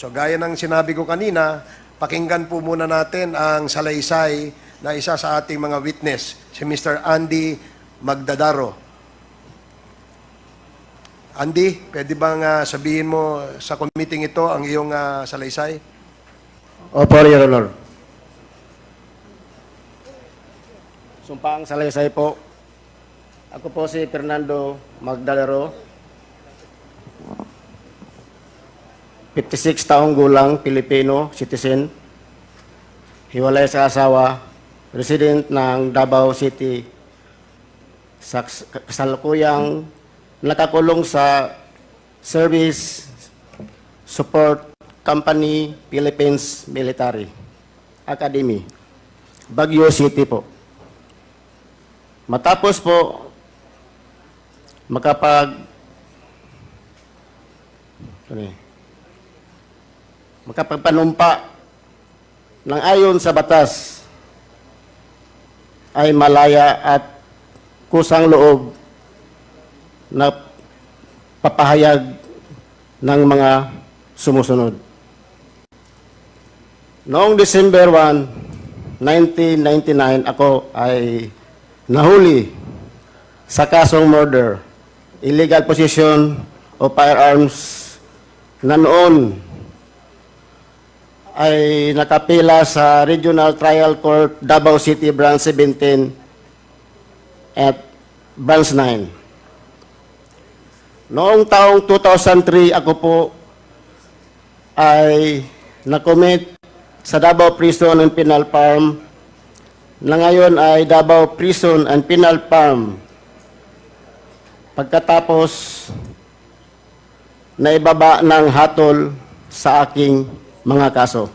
So gaya ng sinabi ko kanina, pakinggan po muna natin ang salaysay na isa sa ating mga witness, si Mr. Andy Magdadaro. Andy, pwede bang ah, sabihin mo sa committee ito ang iyong ah, salaysay? Opo, Your Honor. Sumpang salaysay po. Ako po si Fernando Magdalero. 56 taong gulang, Pilipino, citizen. Hiwalay sa asawa, resident ng Davao City. Sa kasalukuyang nakakulong sa Service Support Company Philippines Military Academy, Baguio City po. Matapos po makapag sorry, makapagpanumpa ng ayon sa batas ay malaya at kusang loob na papahayag ng mga sumusunod. Noong December 1, 1999, ako ay nahuli sa kasong murder, illegal possession of firearms na noon ay nakapila sa Regional Trial Court, Davao City, Branch 17 at Branch 9. Noong taong 2003, ako po ay nakomit sa Davao Prison and Penal Farm na ngayon ay Davao Prison and Penal Farm. Pagkatapos na ibaba ng hatol sa aking mga kaso.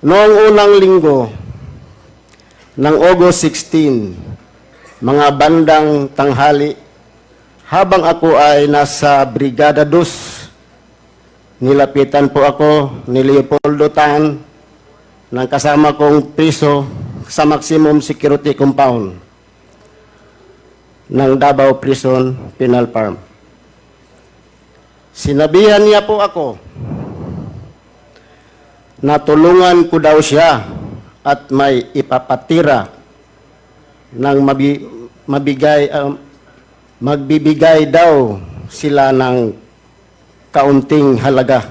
Noong unang linggo ng August 16, mga bandang tanghali, habang ako ay nasa Brigada 2, nilapitan po ako ni Leopoldo Tan ng kasama kong piso sa maximum security compound ng Davao Prison Penal Farm. Sinabihan niya po ako na tulungan ko daw siya at may ipapatira ng mabi, mabigay, um, magbibigay daw sila ng kaunting halaga.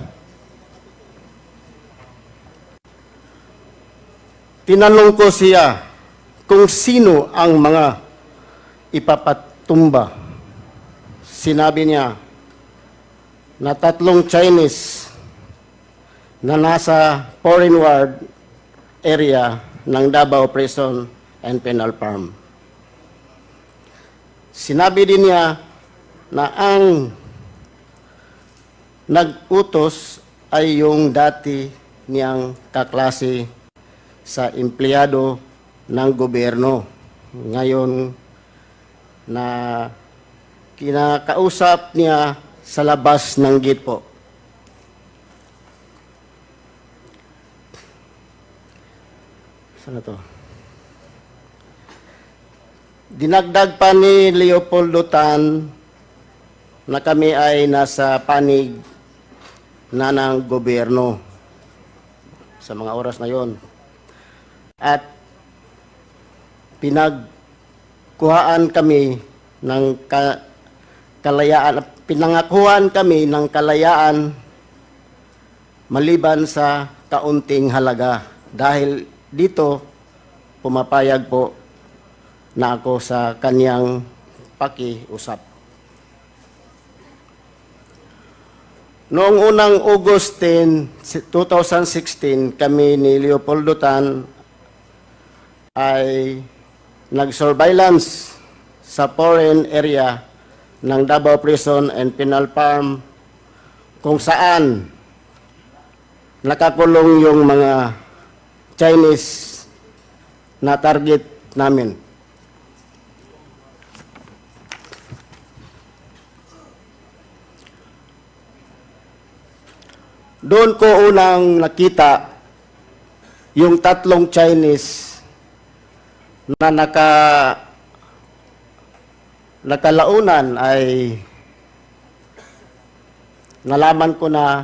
Tinanong ko siya kung sino ang mga ipapatumba. Sinabi niya na tatlong Chinese na nasa foreign ward area ng Davao Prison and Penal Farm. Sinabi din niya na ang nag-utos ay yung dati niyang kaklase sa empleyado ng gobyerno. Ngayon na kinakausap niya sa labas ng gate po. Saan na to? Dinagdag pa ni Leopoldo Tan na kami ay nasa panig na ng gobyerno sa mga oras na yon. At pinagkuhaan kami ng ka- kalayaan, pinangakuhan kami ng kalayaan maliban sa kaunting halaga. Dahil dito, pumapayag po na ako sa kanyang pakiusap. Noong unang August 10, 2016, kami ni Leopoldo Tan ay nag-surveillance sa foreign area ng Davao Prison and Penal Farm kung saan nakakulong yung mga Chinese na target namin. Doon ko unang nakita yung tatlong Chinese na naka nakalaunan ay nalaman ko na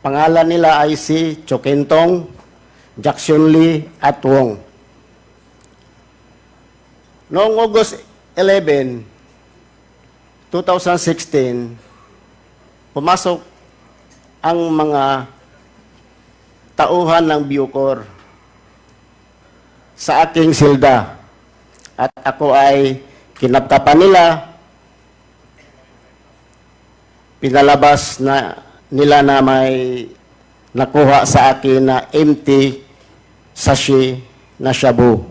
pangalan nila ay si Chokentong, Jackson Lee at Wong. Noong August 11, 2016, pumasok ang mga tauhan ng Bucor sa aking silda. At ako ay kinaptapan nila, pinalabas na nila na may nakuha sa akin na empty sachet na shabu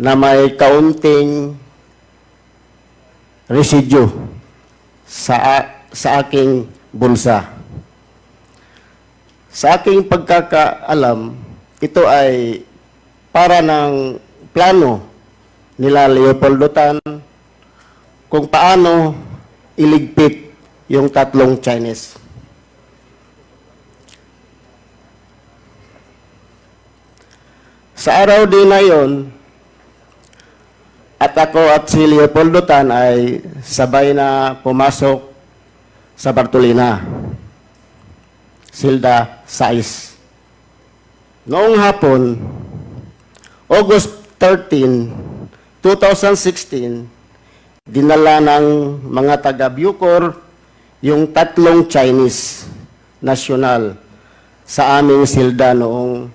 na may kaunting residue sa sa aking bulsa. Sa aking pagkakaalam, ito ay para ng plano nila Leopoldo Tan kung paano iligpit yung tatlong Chinese. Sa araw din na yon, at ako at si Leopoldo Tan ay sabay na pumasok sa Bartolina. Silda 6. Noong hapon, August 13, 2016, dinala ng mga taga Bucor yung tatlong Chinese national sa aming silda noong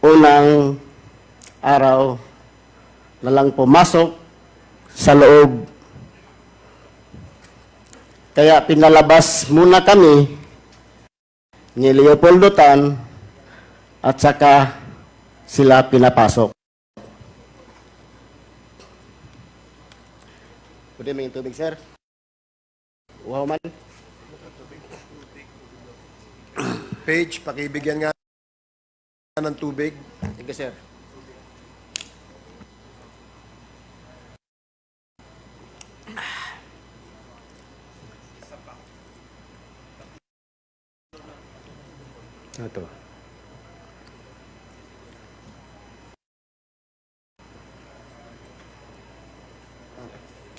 unang araw na lang pumasok sa loob. Kaya pinalabas muna kami ni Leopoldo Tan at saka sila pinapasok. Pwede may tubig, sir? Wow man. Page, pakibigyan nga ng tubig. Thank you, sir. Ito.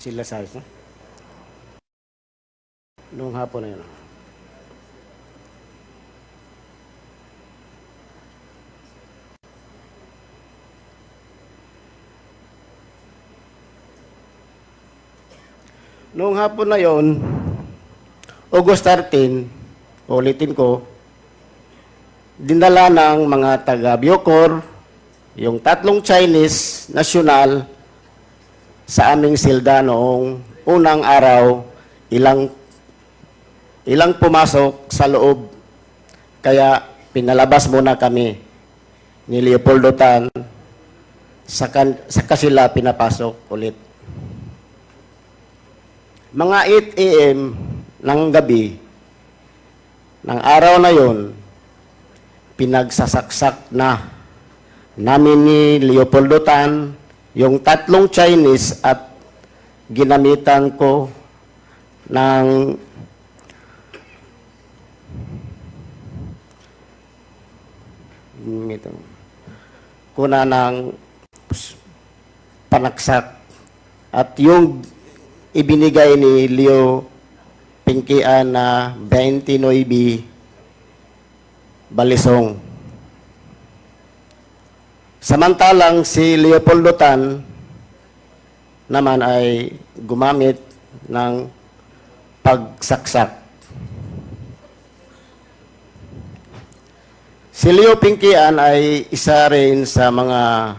Sila size, no? Noong hapon na yun. Noong hapon na yon, August 13, ulitin ko, dinala ng mga taga Biocor, yung tatlong Chinese national sa aming silda noong unang araw, ilang ilang pumasok sa loob. Kaya pinalabas muna kami ni Leopoldo Tan sa, kan, sa kasila pinapasok ulit. Mga 8 a.m. ng gabi, ng araw na yon, pinagsasaksak na namin ni Leopoldo Tan yung tatlong Chinese at ginamitan ko ng ito, kuna ng panaksak at yung ibinigay ni Leo Pinkian na 29 Balisong. Samantalang si Leopoldo Tan naman ay gumamit ng pagsaksak. Si Leo Pinkian ay isa rin sa mga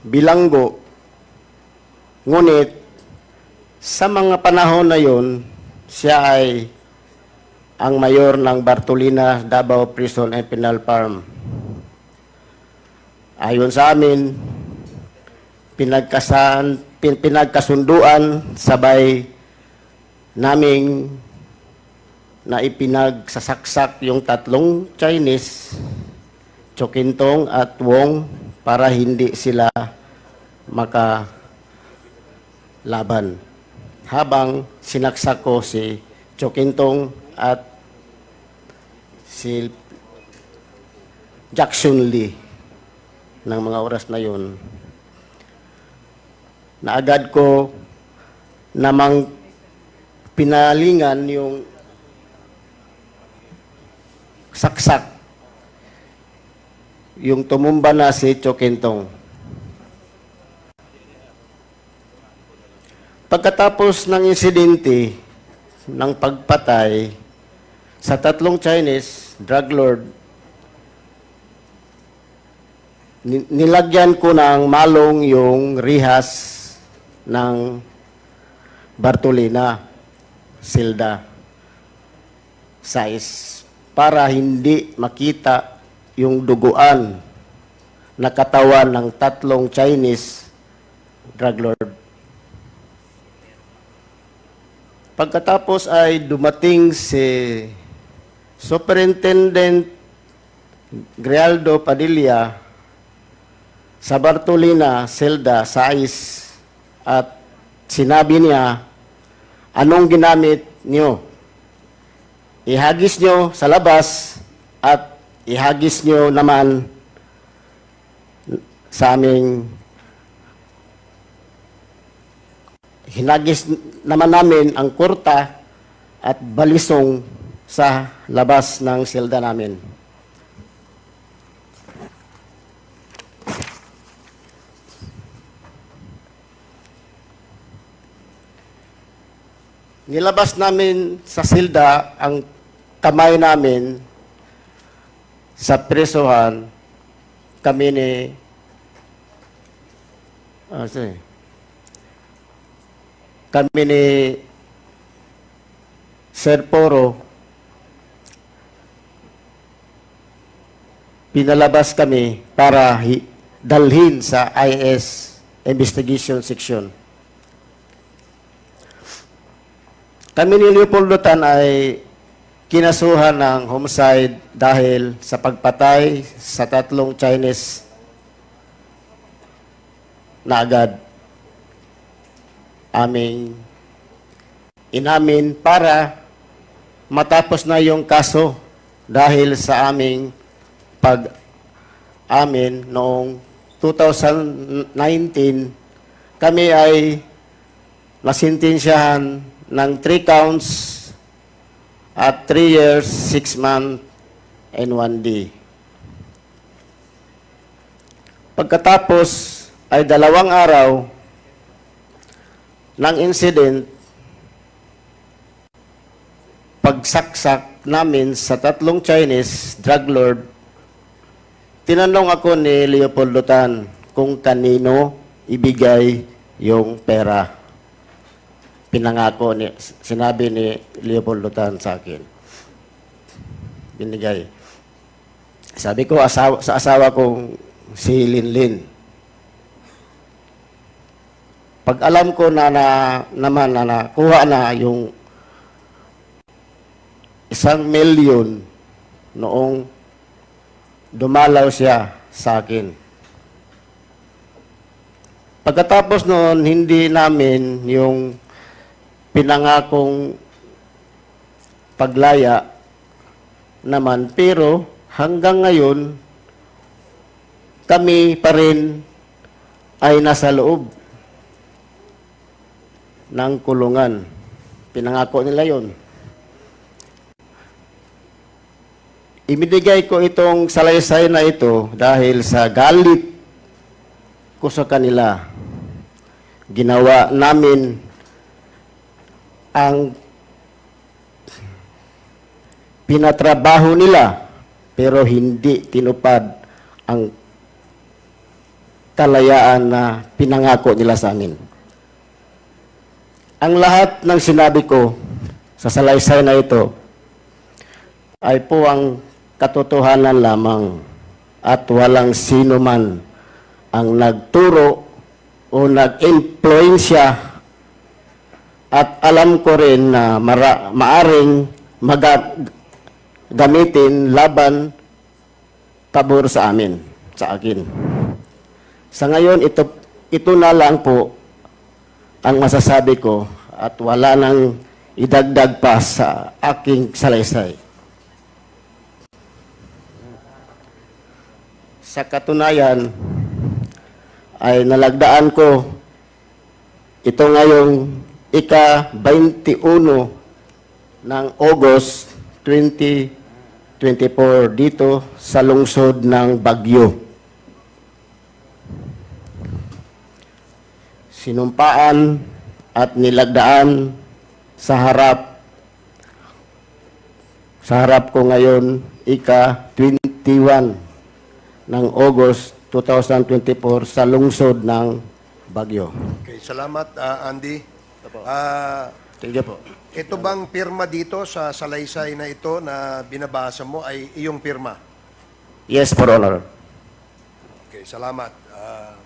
bilanggo. Ngunit, sa mga panahon na yon, siya ay ang mayor ng Bartolina, Davao Prison and Penal Farm. Ayon sa amin, pinagkasan, pin, pinagkasunduan sabay naming na ipinagsasaksak yung tatlong Chinese, Chokintong at Wong para hindi sila makalaban. Habang sinaksak ko si Chokintong at si Jackson Lee ng mga oras na yun na agad ko namang pinalingan yung saksak yung tumumba na si Chokentong. Pagkatapos ng insidente ng pagpatay sa tatlong Chinese drug lord, ni- nilagyan ko ng malong yung rihas ng Bartolina Silda size para hindi makita yung duguan na katawan ng tatlong Chinese drug lord. Pagkatapos ay dumating si Superintendent Grialdo Padilla sa Bartolina, Zelda, Sais at sinabi niya, anong ginamit niyo? Ihagis niyo sa labas at ihagis niyo naman sa aming hinagis naman namin ang kurta at balisong sa labas ng silda namin. Nilabas namin sa silda ang kamay namin sa presohan kami ni ah, sorry. kami ni Sir Poro pinalabas kami para hi- dalhin sa IS investigation section. Kami ni Leopoldo Tan ay kinasuhan ng homicide dahil sa pagpatay sa tatlong Chinese na agad. Aming inamin para matapos na yung kaso dahil sa aming pag amin noong 2019 kami ay nasintensyahan ng 3 counts at 3 years, 6 months, and 1 day. Pagkatapos ay dalawang araw ng incident, pagsaksak namin sa tatlong Chinese drug lord, tinanong ako ni Leopoldo Tan kung kanino ibigay yung pera pinangako ni sinabi ni Leopoldo Tan sa akin. Binigay. Sabi ko asawa, sa asawa kong si Linlin. Pag alam ko na, na naman na nakuha na yung isang milyon noong dumalaw siya sa akin. Pagkatapos noon, hindi namin yung pinangakong paglaya naman. Pero hanggang ngayon, kami pa rin ay nasa loob ng kulungan. Pinangako nila yon. Ibinigay ko itong salaysay na ito dahil sa galit ko sa kanila. Ginawa namin ang pinatrabaho nila pero hindi tinupad ang kalayaan na pinangako nila sa amin. Ang lahat ng sinabi ko sa salaysay na ito ay po ang katotohanan lamang at walang sino man ang nagturo o nag-influensya at alam ko rin na mara, maaring maga, gamitin laban pabor sa amin, sa akin. Sa ngayon, ito, ito na lang po ang masasabi ko at wala nang idagdag pa sa aking salaysay. Sa katunayan, ay nalagdaan ko ito ngayong ika-21 ng August 2024 dito sa lungsod ng Bagyo. Sinumpaan at nilagdaan sa harap sa harap ko ngayon ika-21 ng August 2024 sa lungsod ng Bagyo. Okay, salamat, ah, Andy. Ah, Thank you po. ito bang pirma dito sa salaysay na ito na binabasa mo ay iyong pirma? Yes, for honor. Okay, salamat. Ah,